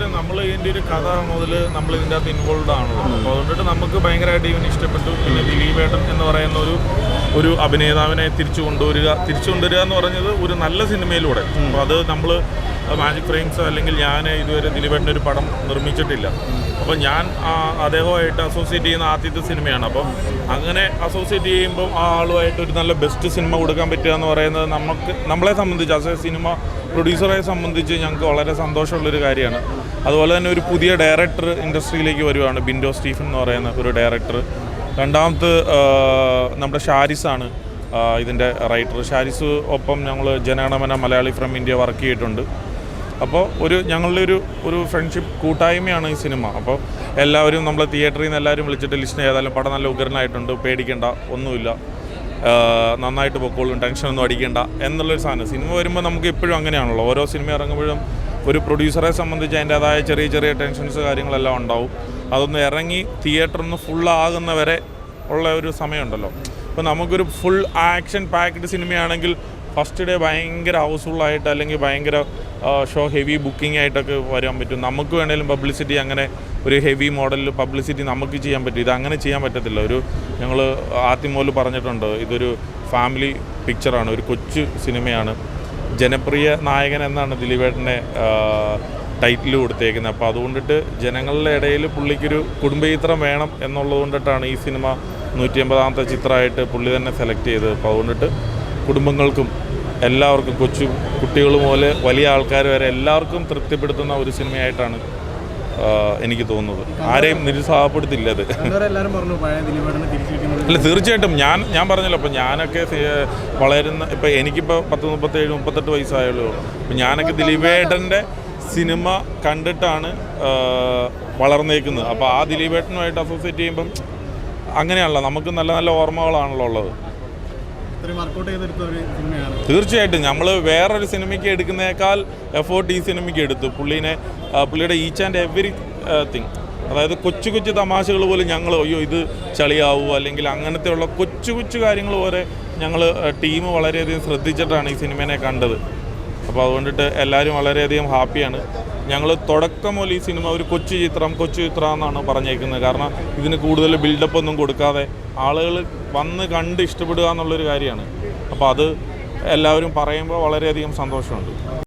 തീർച്ചയായിട്ടും നമ്മൾ ഇതിന്റെ ഒരു കഥ മുതൽ നമ്മൾ ഇതിന്റെ അകത്ത് ഇൻവോൾവ് ആണല്ലോ. അപ്പോൾ അതുകൊണ്ടിട്ട് നമുക്ക് ഭയങ്കരമായിട്ട് ഇവന് ഇഷ്ടപ്പെട്ടു. പിന്നെ ദിലീപേട്ടൻ എന്ന് പറയുന്ന ഒരു ഒരു അഭിനേതാവിനെ തിരിച്ചു കൊണ്ടുവരിക തിരിച്ചു കൊണ്ടുവരിക എന്ന് പറഞ്ഞത് ഒരു നല്ല സിനിമയിലൂടെ. അപ്പോൾ അത് നമ്മൾ മാജിക് ഫ്രെയിംസ് അല്ലെങ്കിൽ ഞാൻ ഇതുവരെ ദിലീപേട്ടന്റെ ഒരു പടം നിർമ്മിച്ചിട്ടില്ല. അപ്പോൾ ഞാൻ അദ്ദേഹമായിട്ട് അസോസിയേറ്റ് ചെയ്യുന്ന ആദ്യത്തെ സിനിമയാണ്. അപ്പോൾ അങ്ങനെ അസോസിയേറ്റ് ചെയ്യുമ്പോൾ ആ ആളുമായിട്ട് ഒരു നല്ല ബെസ്റ്റ് സിനിമ കൊടുക്കാൻ പറ്റുക എന്ന് പറയുന്നത് നമുക്ക് നമ്മളെ സംബന്ധിച്ച് അസേ സിനിമ പ്രൊഡ്യൂസറെ സംബന്ധിച്ച് ഞങ്ങൾക്ക് വളരെ സന്തോഷമുള്ളൊരു കാര്യമാണ്. അതുപോലെ തന്നെ ഒരു പുതിയ ഡയറക്ടർ ഇൻഡസ്ട്രിയിലേക്ക് വരുവാണ് ബിൻഡോ സ്റ്റീഫൻ എന്ന് പറയുന്ന ഒരു ഡയറക്ടർ രണ്ടാമത് നമ്മുടെ ഷാരിസാണ് ഇതിന്റെ റൈറ്റർ ഷാരിസ് ഒപ്പം ഞങ്ങൾ Jana Gana Mana Malayali from India work ചെയ്തിട്ടുണ്ട്. അപ്പോൾ ഒരു ഞങ്ങളുടെ ഒരു ഒരു ഫ്രണ്ട്ഷിപ്പ് കൂട്ടായ്മയാണ് ഈ സിനിമ. അപ്പോൾ എല്ലാവരും നമ്മളെ തിയേറ്ററിൽ നിന്ന് എല്ലാവരും വിളിച്ചിട്ട് ലിസ്റ്റ് ചെയ്താലും പടം നല്ല ഉഗ്രനായിട്ടുണ്ട് പേടിക്കേണ്ട ഒന്നുമില്ല. നന്നായിട്ട് പൊക്കോളും ടെൻഷനൊന്നും അടിക്കേണ്ട എന്നുള്ളൊരു സാധനം. സിനിമ വരുമ്പോൾ നമുക്ക് എപ്പോഴും അങ്ങനെയാണല്ലോ. ഓരോ സിനിമ ഇറങ്ങുമ്പോഴും ഒരു പ്രൊഡ്യൂസറെ സംബന്ധിച്ച് അതിന്റെതായ ചെറിയ ചെറിയ ടെൻഷൻസ് കാര്യങ്ങളെല്ലാം ഉണ്ടാവും. അതൊന്ന് ഇറങ്ങി തിയേറ്ററിൽ നിന്ന് ഫുള്ളാകുന്നവരെ ഉള്ള ഒരു സമയമുണ്ടല്ലോ. അപ്പോൾ നമുക്കൊരു ഫുൾ ആക്ഷൻ പാക്ഡ് സിനിമയാണെങ്കിൽ ഫസ്റ്റ് ഡേ ഭയങ്കര ഹൗസ്ഫുള്ളായിട്ട് അല്ലെങ്കിൽ ഭയങ്കര ഷോ ഹെവി ബുക്കിംഗ് ആയിട്ടൊക്കെ വരാൻ പറ്റും. നമുക്ക് വേണേലും പബ്ലിസിറ്റി അങ്ങനെ ഒരു ഹെവി മോഡലിൽ പബ്ലിസിറ്റി നമുക്ക് ചെയ്യാൻ പറ്റും. ഇത് അങ്ങനെ ചെയ്യാൻ പറ്റത്തില്ല. ഒരു ഞങ്ങൾ ആദ്യം മുതൽ പറഞ്ഞിട്ടുണ്ട് ഇതൊരു ഫാമിലി പിക്ചറാണ് ഒരു കൊച്ചു സിനിമയാണ് ജനപ്രിയ നായകൻ എന്നാണ് ദിലീപേട്ടനെ ടൈറ്റിൽ കൊടുത്തേക്കുന്നത്. അപ്പോൾ അതുകൊണ്ടിട്ട് ജനങ്ങളുടെ ഇടയിൽ പുള്ളിക്കൊരു കുടുംബചിത്രം വേണം എന്നുള്ളതുകൊണ്ടിട്ടാണ് ഈ സിനിമ നൂറ്റി അമ്പതാമത്തെ ചിത്രമായിട്ട് പുള്ളി തന്നെ സെലക്ട് ചെയ്തത്. അപ്പോൾ അതുകൊണ്ടിട്ട് കുടുംബങ്ങൾക്കും എല്ലാവർക്കും കൊച്ചു കുട്ടികൾ മുതൽ വലിയ ആൾക്കാർ വരെ എല്ലാവർക്കും തൃപ്തിപ്പെടുത്തുന്ന ഒരു സിനിമയായിട്ടാണ് എനിക്ക് തോന്നുന്നത്. ആരെയും നിരുത്സാഹപ്പെടുത്തില്ല അത്. അല്ല തീർച്ചയായിട്ടും. ഞാൻ ഞാൻ പറഞ്ഞല്ലോ അപ്പോൾ ഞാനൊക്കെ വളരുന്ന ഇപ്പോൾ എനിക്കിപ്പോൾ പത്ത് മുപ്പത്തേഴ് മുപ്പത്തെട്ട് വയസ്സായുള്ളൂ. അപ്പം ഞാനൊക്കെ ദിലീപേട്ടന്റെ സിനിമ കണ്ടിട്ടാണ് വളർന്നേക്കുന്നത്. അപ്പോൾ ആ ദിലീപേട്ടനുമായിട്ട് അസോസിയേറ്റ് ചെയ്യുമ്പം അങ്ങനെയാണല്ലോ നമുക്ക് നല്ല നല്ല ഓർമ്മകളാണല്ലോ ഉള്ളത് ഇത്രയും വർക്കൗട്ട് ചെയ്തെടുത്ത ഒരു സിനിമയാണ് തീർച്ചയായിട്ടും. നമ്മൾ വേറൊരു സിനിമയ്ക്ക് എടുക്കുന്നേക്കാൾ എഫേർട്ട് ഈ സിനിമയ്ക്ക് എടുത്തു. പുള്ളീനെ പുള്ളിയുടെ ഈച്ച് ആൻഡ് എവറി തിങ് അതായത് കൊച്ചു കൊച്ചു തമാശകൾ പോലും ഞങ്ങൾ അയ്യോ ഇത് ചളിയാവുമോ അല്ലെങ്കിൽ അങ്ങനത്തെയുള്ള കൊച്ചു കൊച്ചു കാര്യങ്ങൾ വരെ ഞങ്ങൾ ടീം വളരെയധികം ശ്രദ്ധിച്ചിട്ടാണ് ഈ സിനിമേനെ കണ്ടത്. അപ്പോൾ അതുകൊണ്ടിട്ട് എല്ലാവരും വളരെയധികം ഹാപ്പിയാണ് ഞങ്ങൾ തുടക്കം മുതൽ ഈ സിനിമ ഒരു കൊച്ചു ചിത്രം കൊച്ചു ചിത്രം എന്നാണ് പറഞ്ഞേക്കുന്നത്. കാരണം ഇതിന് കൂടുതൽ ബിൽഡപ്പ് ഒന്നും കൊടുക്കാതെ ആളുകൾ വന്ന് കണ്ട് ഇഷ്ടപ്പെടുക എന്നുള്ളൊരു കാര്യമാണ്. അപ്പോൾ അത് എല്ലാവരും പറയുമ്പോൾ വളരെയധികം സന്തോഷമുണ്ട്.